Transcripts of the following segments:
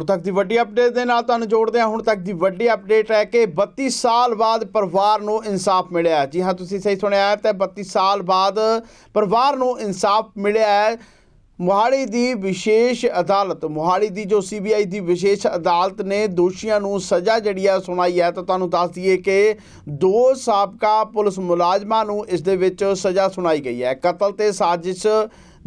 ਹੁਣ ਤੱਕ ਦੀ ਵੱਡੀ ਅਪਡੇਟ ਦੇ ਨਾਲ ਤੁਹਾਨੂੰ ਜੋੜਦੇ ਹਾਂ, ਹੁਣ ਤੱਕ ਦੀ ਵੱਡੀ ਅਪਡੇਟ ਹੈ ਕਿ 32 ਸਾਲ ਬਾਅਦ ਪਰਿਵਾਰ ਨੂੰ ਇਨਸਾਫ ਮਿਲਿਆ ਜੀ ਹਾਂ, ਤੁਸੀਂ ਸਹੀ ਸੁਣਿਆ ਹੈ, ਤੇ 32 ਸਾਲ ਬਾਅਦ ਪਰਿਵਾਰ ਨੂੰ ਇਨਸਾਫ ਮਿਲਿਆ ਹੈ। ਮੋਹਾਲੀ ਦੀ ਵਿਸ਼ੇਸ਼ ਅਦਾਲਤ, ਮੋਹਾਲੀ ਦੀ ਜੋ ਸੀਬੀਆਈ ਦੀ ਵਿਸ਼ੇਸ਼ ਅਦਾਲਤ ਨੇ ਦੋਸ਼ੀਆਂ ਨੂੰ ਸਜ਼ਾ ਜਿਹੜੀ ਹੈ ਸੁਣਾਈ ਹੈ। ਤਾਂ ਤੁਹਾਨੂੰ ਦੱਸ ਦਈਏ ਕਿ ਦੋ ਸਾਬਕਾ ਪੁਲਿਸ ਮੁਲਾਜ਼ਮਾਂ ਨੂੰ ਇਸ ਦੇ ਵਿੱਚ ਸਜ਼ਾ ਸੁਣਾਈ ਗਈ ਹੈ। ਕਤਲ ਤੇ ਸਾਜ਼ਿਸ਼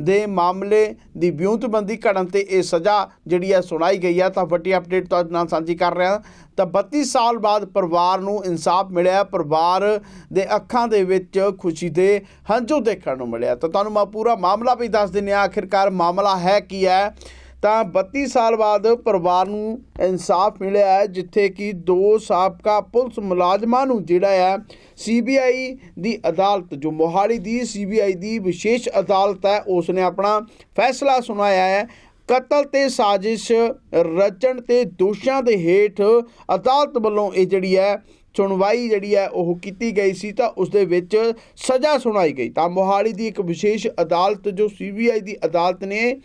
ਦੇ ਮਾਮਲੇ ਦੀ ਵਿਉਂਤਬੰਦੀ ਘੜਨ ਤੇ ਇਹ ਸਜ਼ਾ ਜਿਹੜੀ ਹੈ ਸੁਣਾਈ ਗਈ ਹੈ। ਤਾਂ ਵੱਡੀ ਅਪਡੇਟ ਤੁਹਾਡੇ ਨਾਲ ਸਾਂਝੀ ਕਰ ਰਿਹਾ। ਤਾਂ 32 ਸਾਲ ਬਾਅਦ ਪਰਿਵਾਰ ਨੂੰ ਇਨਸਾਫ ਮਿਲਿਆ। ਪਰਿਵਾਰ ਦੇ ਅੱਖਾਂ ਦੇ ਵਿੱਚ ਖੁਸ਼ੀ ਦੇ ਹੰਝੂ ਦੇਖਣ ਨੂੰ ਮਿਲਿਆ। ਤਾਂ ਤੁਹਾਨੂੰ ਮੈਂ ਪੂਰਾ ਮਾਮਲਾ ਵੀ ਦੱਸ ਦਿੰਦੇ ਹਾਂ। ਆਖਿਰਕਾਰ ਮਾਮਲਾ ਹੈ ਕੀ ਹੈ? ਤਾਂ 32 ਸਾਲ ਬਾਅਦ ਪਰਿਵਾਰ ਨੂੰ ਇਨਸਾਫ ਮਿਲਿਆ ਹੈ, ਜਿੱਥੇ ਕਿ ਦੋ ਸਾਬਕਾ ਪੁਲਿਸ ਮੁਲਾਜ਼ਮਾਂ ਨੂੰ ਜਿਹੜਾ ਹੈ ਸੀਬੀਆਈ ਦੀ ਅਦਾਲਤ, ਜੋ ਮੋਹਾਲੀ ਦੀ ਸੀਬੀਆਈ ਦੀ ਵਿਸ਼ੇਸ਼ ਅਦਾਲਤ ਹੈ ਉਸ ਨੇ ਆਪਣਾ ਫੈਸਲਾ ਸੁਣਾਇਆ ਹੈ। ਕਤਲ ਤੇ ਸਾਜ਼ਿਸ਼, ਰਚਣ ਤੇ ਦੋਸ਼ਾਂ ਦੇ ਹੇਠ ਅਦਾਲਤ ਵੱਲੋਂ ਇਹ ਜਿਹੜੀ ਹੈ, ਸੁਣਵਾਈ ਜਿਹੜੀ ਹੈ, ਉਹ ਕੀਤੀ ਗਈ ਸੀ, ਤਾਂ ਉਸ ਦੇ ਵਿੱਚ ਸਜ਼ਾ ਸੁਣਾਈ ਗਈ। ਤਾਂ ਮੋਹਾਲੀ ਦੀ ਇੱਕ ਵਿਸ਼ੇਸ਼ ਅਦਾਲਤ, ਜੋ ਸੀਬੀਆਈ ਦੀ ਅਦਾਲਤ ਨੇ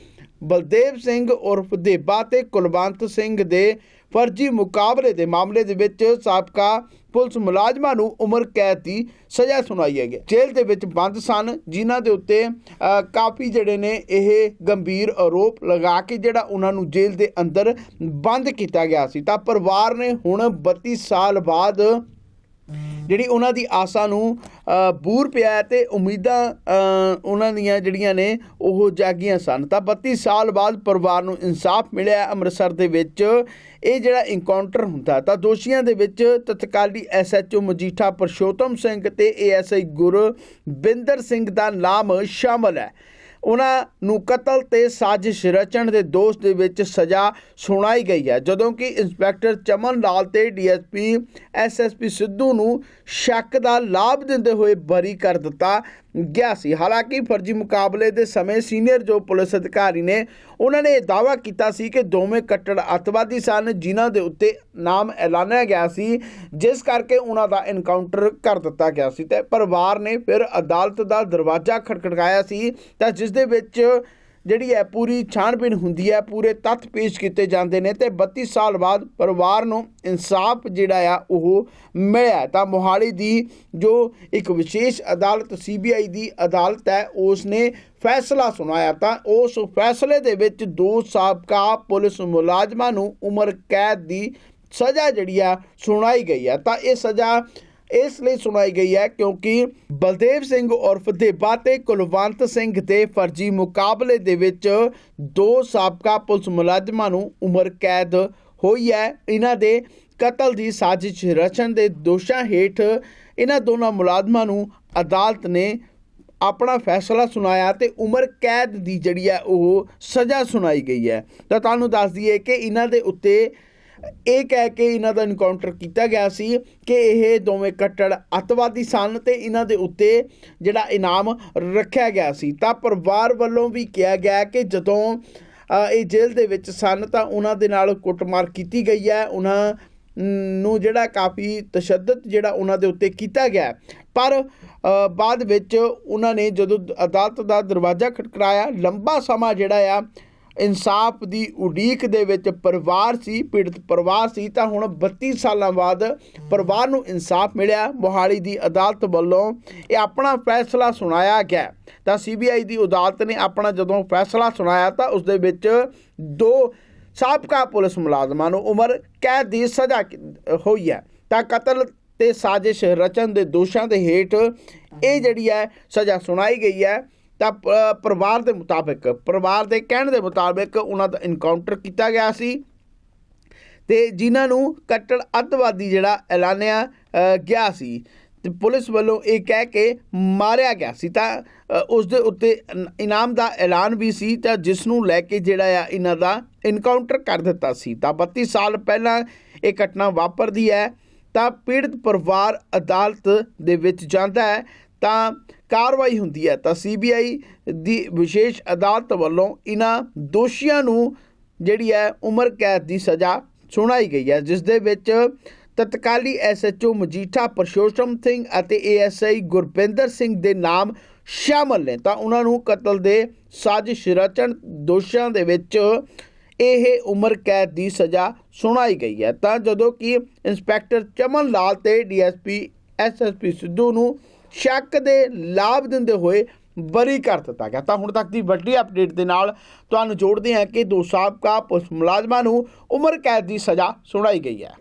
ਬਲਦੇਵ ਸਿੰਘ ਉਰਫ ਦੇਬਾ ਤੇ ਕੁਲਵੰਤ ਸਿੰਘ ਦੇ ਫਰਜ਼ੀ ਮੁਕਾਬਲੇ ਦੇ ਮਾਮਲੇ ਦੇ ਵਿੱਚ ਸਾਬਕਾ ਪੁਲਿਸ ਮੁਲਾਜ਼ਮਾਂ ਨੂੰ ਉਮਰ ਕੈਦ ਦੀ ਸਜ਼ਾ ਸੁਣਾਈ ਹੈ। ਜੇਲ੍ਹ ਦੇ ਵਿੱਚ ਬੰਦ ਸਨ, ਜਿਨ੍ਹਾਂ ਦੇ ਉੱਤੇ ਕਾਫੀ ਜਿਹੜੇ ਨੇ ਇਹ ਗੰਭੀਰ ਆਰੋਪ ਲਗਾ ਕੇ ਜਿਹੜਾ ਉਹਨਾਂ ਨੂੰ ਜੇਲ੍ਹ ਦੇ ਅੰਦਰ ਬੰਦ ਕੀਤਾ ਗਿਆ ਸੀ। ਤਾਂ ਪਰਿਵਾਰ ਨੇ ਹੁਣ 32 ਸਾਲ ਬਾਅਦ ਜਿਹੜੀ ਉਹਨਾਂ ਦੀ ਆਸਾਂ ਨੂੰ ਬੂਰ ਪਿਆ ਹੈ ਤੇ ਉਮੀਦਾਂ ਉਹਨਾਂ ਦੀਆਂ ਜਿਹੜੀਆਂ ਨੇ, ਉਹ ਜਾਗੀਆਂ ਸਨ। ਤਾਂ 32 ਸਾਲ ਬਾਅਦ ਪਰਿਵਾਰ ਨੂੰ ਇਨਸਾਫ ਮਿਲਿਆ ਅੰਮ੍ਰਿਤਸਰ ਦੇ ਵਿੱਚ। ਇਹ ਜਿਹੜਾ ਇਨਕਾਊਂਟਰ ਹੁੰਦਾ ਤਾਂ ਦੋਸ਼ੀਆਂ ਦੇ ਵਿੱਚ ਤਤਕਾਲੀ ਐਸਐਚਓ ਮਜੀਠਾ ਪਰਸ਼ੋਤਮ ਸਿੰਘ ਤੇ ਏਐਸਆਈ ਗੁਰਬਿੰਦਰ ਸਿੰਘ ਦਾ ਨਾਮ ਸ਼ਾਮਲ ਹੈ। ਉਹਨਾਂ ਨੂੰ ਕਤਲ ਤੇ ਸਾਜ਼ਿਸ਼ ਰਚਣ ਦੇ ਦੋਸ਼ ਦੇ ਵਿੱਚ ਸਜ਼ਾ ਸੁਣਾਈ ਗਈ ਹੈ। ਜਦੋਂ ਕਿ ਇੰਸਪੈਕਟਰ ਚਮਨ ਲਾਲ ਤੇ ਡੀਐਸਪੀ ਐਸਐਸਪੀ ਸਿੱਧੂ ਨੂੰ ਸ਼ੱਕ ਦਾ ਲਾਭ ਦਿੰਦੇ ਹੋਏ ਬਰੀ ਕਰ ਦਿੱਤਾ ਗਿਆ ਸੀ। ਹਾਲਾਂਕਿ ਫਰਜ਼ੀ ਮੁਕਾਬਲੇ ਦੇ ਸਮੇਂ ਸੀਨੀਅਰ ਜੋ ਪੁਲਿਸ ਅਧਿਕਾਰੀ ਨੇ, ਉਹਨਾਂ ਨੇ ਇਹ ਦਾਅਵਾ ਕੀਤਾ ਸੀ ਕਿ ਦੋਵੇਂ ਕੱਟੜ ਅੱਤਵਾਦੀ ਸਨ, ਜਿਨ੍ਹਾਂ ਦੇ ਉੱਤੇ ਨਾਮ ਐਲਾਨਿਆ ਗਿਆ ਸੀ, ਜਿਸ ਕਰਕੇ ਉਹਨਾਂ ਦਾ ਐਨਕਾਊਂਟਰ ਕਰ ਦਿੱਤਾ ਗਿਆ ਸੀ। ਤੇ ਪਰਿਵਾਰ ਨੇ ਫਿਰ ਅਦਾਲਤ ਦਾ ਦਰਵਾਜ਼ਾ ਖਟਖਟਾਇਆ ਸੀ, ਤਾਂ ਜਿਸ ਦੇ ਵਿੱਚ ਜਿਹੜੀ ਹੈ ਪੂਰੀ ਛਾਣਬੀਣ ਹੁੰਦੀ ਹੈ, ਪੂਰੇ ਤੱਥ ਪੇਸ਼ ਕੀਤੇ ਜਾਂਦੇ ਨੇ ਤੇ 32 ਸਾਲ ਬਾਅਦ ਪਰਿਵਾਰ ਨੂੰ ਇਨਸਾਫ ਜਿਹੜਾ ਆ ਉਹ ਮਿਲਿਆ ਤਾਂ ਮੋਹਾਲੀ ਦੀ ਜੋ ਇੱਕ ਵਿਸ਼ੇਸ਼ ਅਦਾਲਤ ਸੀਬੀਆਈ ਦੀ ਅਦਾਲਤ ਹੈ, ਉਸ ਨੇ ਫੈਸਲਾ ਸੁਣਾਇਆ। ਤਾਂ ਉਸ ਫੈਸਲੇ ਦੇ ਵਿੱਚ ਦੋ ਸਾਬਕਾ ਪੁਲਿਸ ਮੁਲਾਜ਼ਮਾਂ ਨੂੰ ਉਮਰ ਕੈਦ ਦੀ ਸਜ਼ਾ ਜਿਹੜੀ ਆ ਸੁਣਾਈ ਗਈ ਹੈ। ਤਾਂ ਇਹ ਸਜ਼ਾ ਇਸ ਲਈ ਸੁਣਾਈ ਗਈ ਹੈ ਕਿਉਂਕਿ ਬਲਦੇਵ ਸਿੰਘ ਉਰਫ ਦੇਬਾ ਤੇ ਕੁਲਵੰਤ ਸਿੰਘ ਦੇ ਫਰਜ਼ੀ ਮੁਕਾਬਲੇ ਦੇ ਵਿੱਚ ਦੋ ਸਾਬਕਾ ਪੁਲਿਸ ਮੁਲਾਜ਼ਮਾਂ ਨੂੰ ਉਮਰ ਕੈਦ ਹੋਈ ਹੈ। ਇਹਨਾਂ ਦੇ ਕਤਲ ਦੀ ਸਾਜ਼ਿਸ਼ ਰਚਣ ਦੇ ਦੋਸ਼ਾਂ ਹੇਠ ਇਹਨਾਂ ਦੋਨਾਂ ਮੁਲਾਜ਼ਮਾਂ ਨੂੰ ਅਦਾਲਤ ਨੇ ਆਪਣਾ ਫੈਸਲਾ ਸੁਣਾਇਆ ਤੇ ਉਮਰ ਕੈਦ ਦੀ ਜਿਹੜੀ ਹੈ ਉਹ ਸਜ਼ਾ ਸੁਣਾਈ ਗਈ ਹੈ। ਤਾਂ ਤੁਹਾਨੂੰ ਦੱਸ ਦਈਏ ਕਿ ਇਹਨਾਂ ਦੇ ਉੱਤੇ ਇਹ ਕਹਿ ਕੇ ਇਹਨਾਂ ਦਾ ਇਨਕਾਊਂਟਰ ਕੀਤਾ ਗਿਆ ਸੀ ਕਿ ਇਹ ਦੋਵੇਂ ਕੱਟੜ ਅੱਤਵਾਦੀ ਸਨ ਤੇ ਇਹਨਾਂ ਦੇ ਉੱਤੇ ਜਿਹੜਾ ਇਨਾਮ ਰੱਖਿਆ ਗਿਆ ਸੀ। ਤਾਂ ਪਰਿਵਾਰ ਵੱਲੋਂ ਵੀ ਕਿਹਾ ਗਿਆ ਕਿ ਜਦੋਂ ਇਹ ਜੇਲ੍ਹ ਦੇ ਵਿੱਚ ਸਨ ਤਾਂ ਉਹਨਾਂ ਦੇ ਨਾਲ ਕੁੱਟਮਾਰ ਕੀਤੀ ਗਈ ਹੈ। ਉਹਨਾਂ ਨੂੰ ਜਿਹੜਾ ਕਾਫੀ ਤਸ਼ੱਦਦ ਜਿਹੜਾ ਉਹਨਾਂ ਦੇ ਉੱਤੇ ਕੀਤਾ ਗਿਆ ਪਰ ਬਾਅਦ ਵਿੱਚ ਉਹਨਾਂ ਨੇ ਜਦੋਂ ਅਦਾਲਤ ਦਾ ਦਰਵਾਜ਼ਾ ਖਟਕਰਾਇਆ ਲੰਬਾ ਸਮਾਂ ਜਿਹੜਾ ਆ ਇਨਸਾਫ ਦੀ ਉਡੀਕ ਦੇ ਵਿੱਚ ਪਰਿਵਾਰ ਸੀ, ਪੀੜਤ ਪਰਿਵਾਰ ਸੀ, ਤਾਂ ਹੁਣ 32 ਸਾਲਾਂ ਬਾਅਦ ਪਰਿਵਾਰ ਨੂੰ ਇਨਸਾਫ ਮਿਲਿਆ। ਮੋਹਾਲੀ ਦੀ ਅਦਾਲਤ ਵੱਲੋਂ ਇਹ ਆਪਣਾ ਫੈਸਲਾ ਸੁਣਾਇਆ ਗਿਆ। ਤਾਂ ਸੀਬੀਆਈ ਦੀ ਅਦਾਲਤ ਨੇ ਆਪਣਾ ਜਦੋਂ ਫੈਸਲਾ ਸੁਣਾਇਆ, ਤਾਂ ਉਸ ਦੇ ਵਿੱਚ ਦੋ ਸਾਬਕਾ ਪੁਲਿਸ ਮੁਲਾਜ਼ਮਾਂ ਨੂੰ ਉਮਰ, ਕੈਦ ਦੀ ਸਜ਼ਾ ਹੋਈ ਹੈ। ਤਾਂ ਕਤਲ ਤੇ ਸਾਜ਼ਿਸ਼ ਰਚਨ ਦੇ ਦੋਸ਼ਾਂ ਦੇ ਹੇਠ ਇਹ ਜਿਹੜੀ ਹੈ ਸਜ਼ਾ ਸੁਣਾਈ ਗਈ ਹੈ। ਤਾਂ ਪ- ਪਰਿਵਾਰ ਦੇ ਮੁਤਾਬਕ ਪਰਿਵਾਰ ਦੇ ਕਹਿਣ ਦੇ ਮੁਤਾਬਕ ਉਹਨਾਂ ਦਾ ਇਨਕਾਊਂਟਰ ਕੀਤਾ ਗਿਆ ਸੀ। ਤੇ ਜਿਨ੍ਹਾਂ ਨੂੰ ਕੱਟੜ ਅੱਤਵਾਦੀ ਜਿਹੜਾ ਐਲਾਨਿਆ ਗਿਆ ਸੀ। ਤੇ ਪੁਲਿਸ ਵੱਲੋਂ ਇਹ ਕਹਿ ਕੇ ਮਾਰਿਆ ਗਿਆ ਸੀ। ਤਾਂ ਅ, ਉਸ ਦੇ ਉੱਤੇ ਇਨਾਮ ਦਾ ਐਲਾਨ ਵੀ ਸੀ ਤਾਂ ਜਿਸ ਨੂੰ ਲੈ ਕੇ ਜਿਹੜਾ ਆ ਇਹਨਾਂ ਦਾ ਇਨਕਾਊਂਟਰ ਕਰ ਦਿੱਤਾ ਸੀ। ਤਾਂ 32 ਸਾਲ ਪਹਿਲਾਂ ਇਹ ਘਟਨਾ ਵਾਪਰਦੀ ਹੈ ਤਾਂ ਪੀੜਤ ਪਰਿਵਾਰ ਅਦਾਲਤ ਦੇ ਵਿੱਚ ਜਾਂਦਾ ਹੈ। ਤਾਂ ਕਾਰਵਾਈ ਹੁੰਦੀ ਹੈ। ਤਾਂ ਸੀਬੀਆਈ ਦੀ ਵਿਸ਼ੇਸ਼ ਅਦਾਲਤ ਵੱਲੋਂ ਇਹਨਾਂ ਦੋਸ਼ੀਆਂ ਨੂੰ ਜਿਹੜੀ ਹੈ ਉਮਰ ਕੈਦ ਦੀ ਸਜ਼ਾ ਸੁਣਾਈ ਗਈ ਹੈ, ਜਿਸ ਦੇ ਵਿੱਚ ਤਤਕਾਲੀ ਐਸਐਚਓ ਮਜੀਠਾ ਪਰਸ਼ੋਸ਼ਮ ਸਿੰਘ ਅਤੇ ਏਐਸਆਈ ਗੁਰਪਿੰਦਰ ਸਿੰਘ ਦੇ ਨਾਮ ਸ਼ਾਮਲ ਨੇ। ਤਾਂ ਉਹਨਾਂ ਨੂੰ ਕਤਲ ਦੇ ਸਾਜ਼ਿਸ਼ ਰਚਣ ਦੋਸ਼ਾਂ ਦੇ ਵਿੱਚ ਇਹ ਉਮਰ ਕੈਦ ਦੀ ਸਜ਼ਾ ਸੁਣਾਈ ਗਈ ਹੈ। ਤਾਂ ਜਦੋਂ ਕਿ ਇੰਸਪੈਕਟਰ ਚਮਨ ਲਾਲ ਤੇ ਡੀਐਸਪੀ ਐਸਐਸਪੀ ਸਿੱਧੂ ਨੂੰ ਸ਼ੱਕ ਦੇ ਲਾਭ ਦਿੰਦੇ ਹੋਏ ਬਰੀ ਕਰ ਦਿੱਤਾ ਗਿਆ। ਤਾਂ ਹੁਣ ਤੱਕ ਦੀ ਵੱਡੀ ਅਪਡੇਟ ਦੇ ਨਾਲ ਤੁਹਾਨੂੰ ਜੋੜਦੇ ਹਾਂ ਕਿ ਦੋ ਸਾਬਕਾ ਪੁਲਿਸ ਮੁਲਾਜ਼ਮਾਂ ਨੂੰ ਉਮਰ ਕੈਦ ਦੀ ਸਜ਼ਾ ਸੁਣਾਈ ਗਈ ਹੈ।